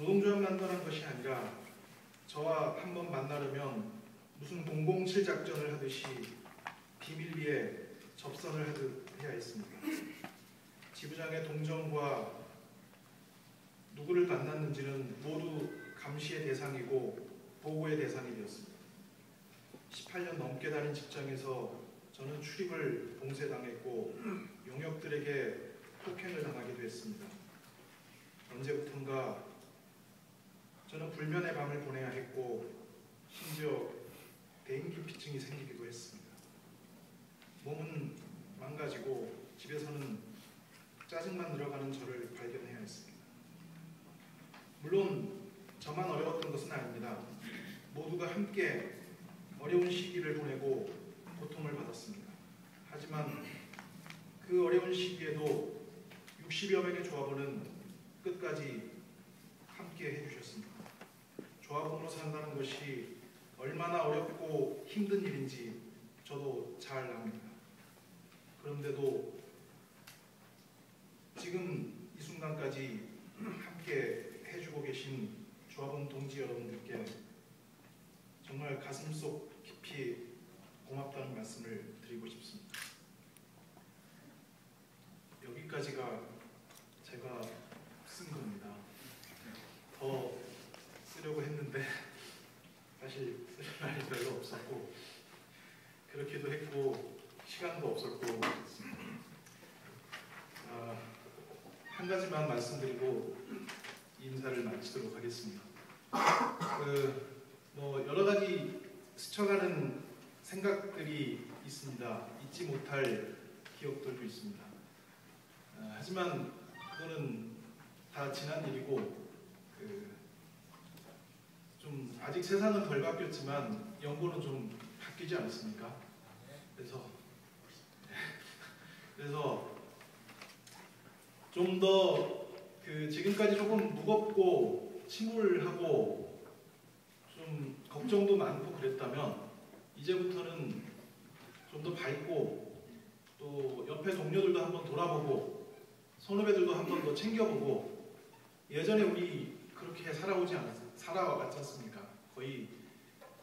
노동조합 만나는 것이 아니라 저와 한번 만나려면 무슨 007 작전을 하듯이 비밀리에 접선을 하듯 해야 했습니다. 지부장의 동정과 누구를 만났는지는 모두 감시의 대상이고 보고의 대상이 되었습니다. 18년 넘게 다닌 직장에서 저는 출입을 봉쇄당했고 용역들에게 폭행을 당하기도 했습니다. 언제부턴가 불면의 밤을 보내야 했고 심지어 대인기피증이 생기기도 했습니다. 몸은 망가지고 집에서는 짜증만 늘어가는 저를 발견해야 했습니다. 물론 저만 어려웠던 것은 아닙니다. 모두가 함께 어려운 시기를 보내고 고통을 받았습니다. 하지만 그 어려운 시기에도 60여 명의 조합원은 끝까지 함께 해주셨습니다. 조합원으로 산다는 것이 얼마나 어렵고 힘든 일인지 저도 잘 압니다. 그런데도 지금 이 순간까지 함께 해주고 계신 조합원 동지 여러분들께 정말 가슴속 깊이 고맙다는 말씀을 드리고 싶습니다. 여기까지가 제가 쓴 겁니다. 더 쓰려고 했는데 사실 쓸 날이 별로 없었고 그렇기도 했고 시간도 없었고 아, 한 가지만 말씀드리고 인사를 마치도록 하겠습니다. 그 뭐 여러 가지 스쳐가는 생각들이 있습니다. 잊지 못할 기억들도 있습니다. 아, 하지만 그거는 다 지난 일이고 그 좀 아직 세상은 덜 바뀌었지만 연고는 좀 바뀌지 않았습니까? 그래서 그래서 좀 더 그 지금까지 조금 무겁고 침울하고 좀 걱정도 많고 그랬다면 이제부터는 좀 더 밝고 또 옆에 동료들도 한번 돌아보고 선후배들도 한번 더 챙겨보고 예전에 우리 그렇게 살아오지 않았 살아왔지 않습니까? 거의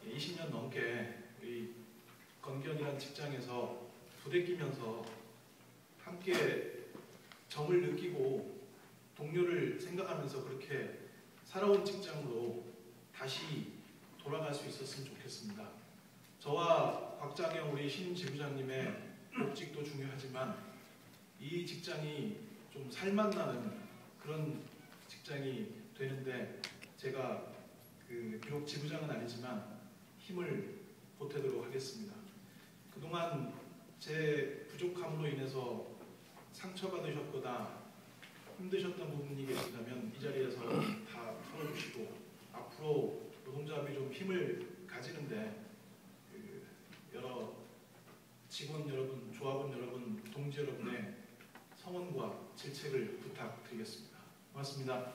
20년 넘게 우리 건견이라는 직장에서 부대끼면서 함께 정을 느끼고 동료를 생각하면서 그렇게 살아온 직장으로 다시 돌아갈 수 있었으면 좋겠습니다. 저와 곽장영 우리 신임 지부장님의 복직도 중요하지만 이 직장이 좀 살맛나는 그런 직장이 되는데 제가 그 비록 지부장은 아니지만 힘을 보태도록 하겠습니다. 그동안 제 부족함으로 인해서 상처받으셨거나 힘드셨던 부분이 계시다면 이 자리에서 다 털어주시고 앞으로 노동조합이 좀 힘을 가지는데 그 여러 직원 여러분, 조합원 여러분, 동지 여러분의 성원과 질책을 부탁드리겠습니다. 고맙습니다.